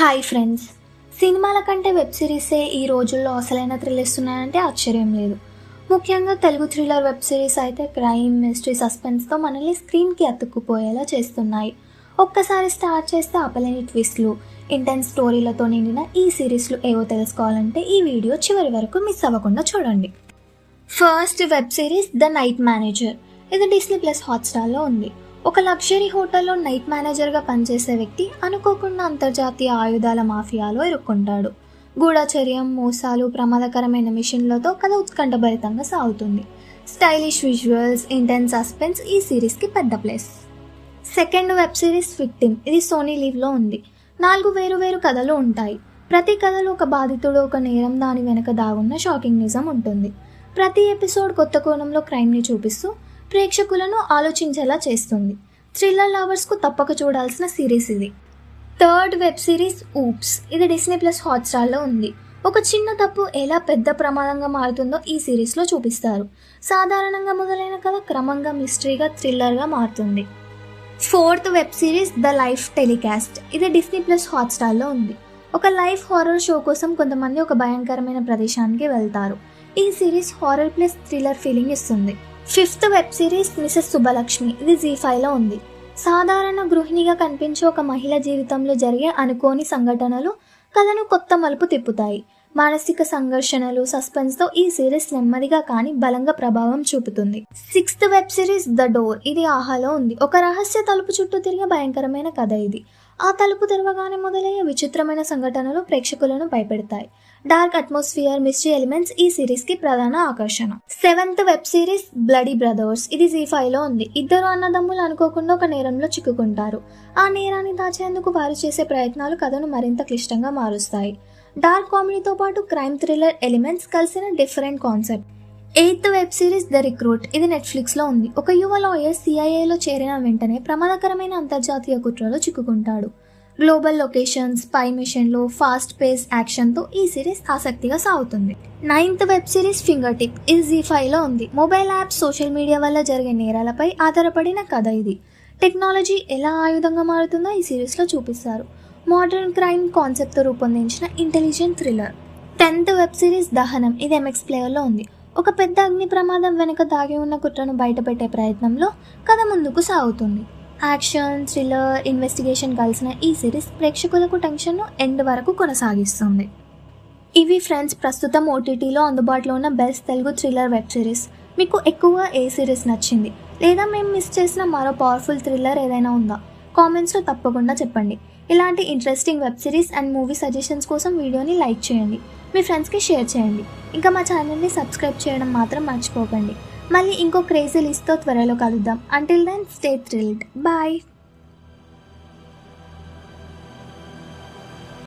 Hi friends సినిమాల కంటే web సిరీసే ఈ రోజుల్లో అసలైన థ్రిల్ ఇస్తున్నాయంటే ఆశ్చర్యం లేదు. ముఖ్యంగా తెలుగు థ్రిల్లర్ వెబ్ సిరీస్ అయితే క్రైమ్ మిస్టరీ సస్పెన్స్తో మనల్ని స్క్రీన్కి అతుక్కుపోయేలా చేస్తున్నాయి. ఒక్కసారి స్టార్ట్ చేస్తే అపలేని ట్విస్ట్లు ఇంటెన్స్ స్టోరీలతో నిండిన ఈ సిరీస్లు ఏవో తెలుసుకోవాలంటే ఈ వీడియో చివరి వరకు మిస్ అవ్వకుండా చూడండి. First web series the night manager ఇది డిస్నీ ప్లస్ హాట్స్టార్లో ఉంది. ఒక లగ్జరీ హోటల్లో నైట్ మేనేజర్గా పనిచేసే వ్యక్తి అనుకోకుండా అంతర్జాతీయ ఆయుధాల మాఫియాలో ఇరుక్కుంటాడు. గూఢచర్యం మోసాలు ప్రమాదకరమైన మిషన్లతో కథ ఉత్కంఠభరితంగా సాగుతుంది. స్టైలిష్ విజువల్స్ ఇంటెన్స్ సస్పెన్స్ ఈ సిరీస్కి పెద్ద place. Second web series victim. ఇది సోనీ లీవ్లో ఉంది. నాలుగు వేరు వేరు కథలు ఉంటాయి. ప్రతి కథలో ఒక బాధితుడు ఒక నేరం దాని వెనక దాగున్న షాకింగ్ నిజం ఉంటుంది. ప్రతి ఎపిసోడ్ కొత్త కోణంలో క్రైమ్ని చూపిస్తూ ప్రేక్షకులను ఆలోచించేలా చేస్తుంది. థ్రిల్లర్ లవర్స్కు తప్పక చూడాల్సిన సిరీస్ ఇది. థర్డ్ వెబ్ సిరీస్ ఊప్స్ ఇది డిస్నీ ప్లస్ హాట్స్టార్లో ఉంది. ఒక చిన్న తప్పు ఎలా పెద్ద ప్రమాదంగా మారుతుందో ఈ సిరీస్లో చూపిస్తారు. సాధారణంగా మొదలైన కథ క్రమంగా మిస్టరీగా థ్రిల్లర్గా మారుతుంది. Fourth web series the life telecast ఇది డిస్నీ ప్లస్ హాట్స్టార్లో ఉంది. ఒక లైఫ్ హారర్ షో కోసం కొంతమంది ఒక భయంకరమైన ప్రదేశానికి వెళ్తారు. ఈ series horror plus thriller feeling ఇస్తుంది. Fifth web series Mrs Subbalakshmi. ఇది జీ ఫైవ్లో ఉంది. సాధారణ గృహిణిగా కనిపించే ఒక మహిళ జీవితంలో జరిగే అనుకోని సంఘటనలు కథను కొత్త మలుపు తిప్పుతాయి. మానసిక సంఘర్షణలు సస్పెన్స్తో ఈ సిరీస్ నెమ్మదిగా కానీ బలంగా ప్రభావం చూపుతుంది. Sixth web series the door. ఇది ఆహాలో ఉంది. ఒక రహస్య తలుపు చుట్టూ తిరిగే భయంకరమైన కథ ఇది. ఆ తలుపు తెరవగానే మొదలయ్యే విచిత్రమైన సంఘటనలు ప్రేక్షకులను భయపెడతాయి. డార్క్ అట్మాస్ఫియర్ మిస్టరీ ఎలిమెంట్స్ ఈ సిరీస్కి ప్రధాన ఆకర్షణ. Seventh web series bloody brothers. ఇది జీ ఫైవ్లో ఉంది. ఇద్దరు అన్నదమ్ములు అనుకోకుండా ఒక నేరంలో చిక్కుకుంటారు. ఆ నేరాన్ని దాచేందుకు వారు చేసే ప్రయత్నాలు కథను మరింత క్లిష్టంగా మారుస్తాయి. డార్క్ కామెడీతో పాటు క్రైమ్ థ్రిల్లర్ ఎలిమెంట్స్ కలిసిన different concept. Eighth web series the recruit. ఇది నెట్ఫ్లిక్స్లో ఉంది. ఒక యువ లాయర్ సిఐఏలో చేరిన వెంటనే ప్రమాదకరమైన అంతర్జాతీయ కుట్రలో చిక్కుకుంటాడు. గ్లోబల్ లొకేషన్స్ పై మిషన్లో ఫాస్ట్ పేస్ యాక్షన్తో ఈ సిరీస్ ఆసక్తిగా సాగుతుంది. Ninth web series fingertip ఇది జీ ఫైవ్లో ఉంది. మొబైల్ యాప్ సోషల్ మీడియా వల్ల జరిగే నేరాలపై ఆధారపడిన కథ ఇది. టెక్నాలజీ ఎలా ఆయుధంగా మారుతుందో ఈ సిరీస్లో చూపిస్తారు. మోడర్న్ క్రైమ్ కాన్సెప్ట్తో రూపొందించిన intelligent thriller. Tenth web series Dahanam ఇది ఎంఎక్స్ ప్లేయర్లో ఉంది. ఒక పెద్ద అగ్ని ప్రమాదం వెనుక దాగి ఉన్న కుట్రను బయటపెట్టే ప్రయత్నంలో కథ ముందుకు సాగుతుంది. యాక్షన్ థ్రిల్లర్ ఇన్వెస్టిగేషన్ కలిసిన ఈ సిరీస్ ప్రేక్షకులకు టెన్షన్ను ఎండ్ వరకు కొనసాగిస్తుంది. ఇవి ఫ్రెండ్స్ ప్రస్తుతం ఓటీటీలో అందుబాటులో ఉన్న best Telugu thriller web series. మీకు ఎక్కువగా ఏ సిరీస్ నచ్చింది? లేదా మేము మిస్ చేసిన మరో పవర్ఫుల్ థ్రిల్లర్ ఏదైనా ఉందా? కామెంట్స్లో తప్పకుండా చెప్పండి. ఇలాంటి interesting web series and movie suggestions కోసం వీడియోని లైక్ చేయండి. మీ ఫ్రెండ్స్కి షేర్ చేయండి. ఇంకా మా ఛానల్ని సబ్స్క్రైబ్ చేయడం మాత్రం మర్చిపోకండి. మళ్ళీ ఇంకో క్రేజీ లిస్ట్తో త్వరలో కలుద్దాం. Until then stay thrilled bye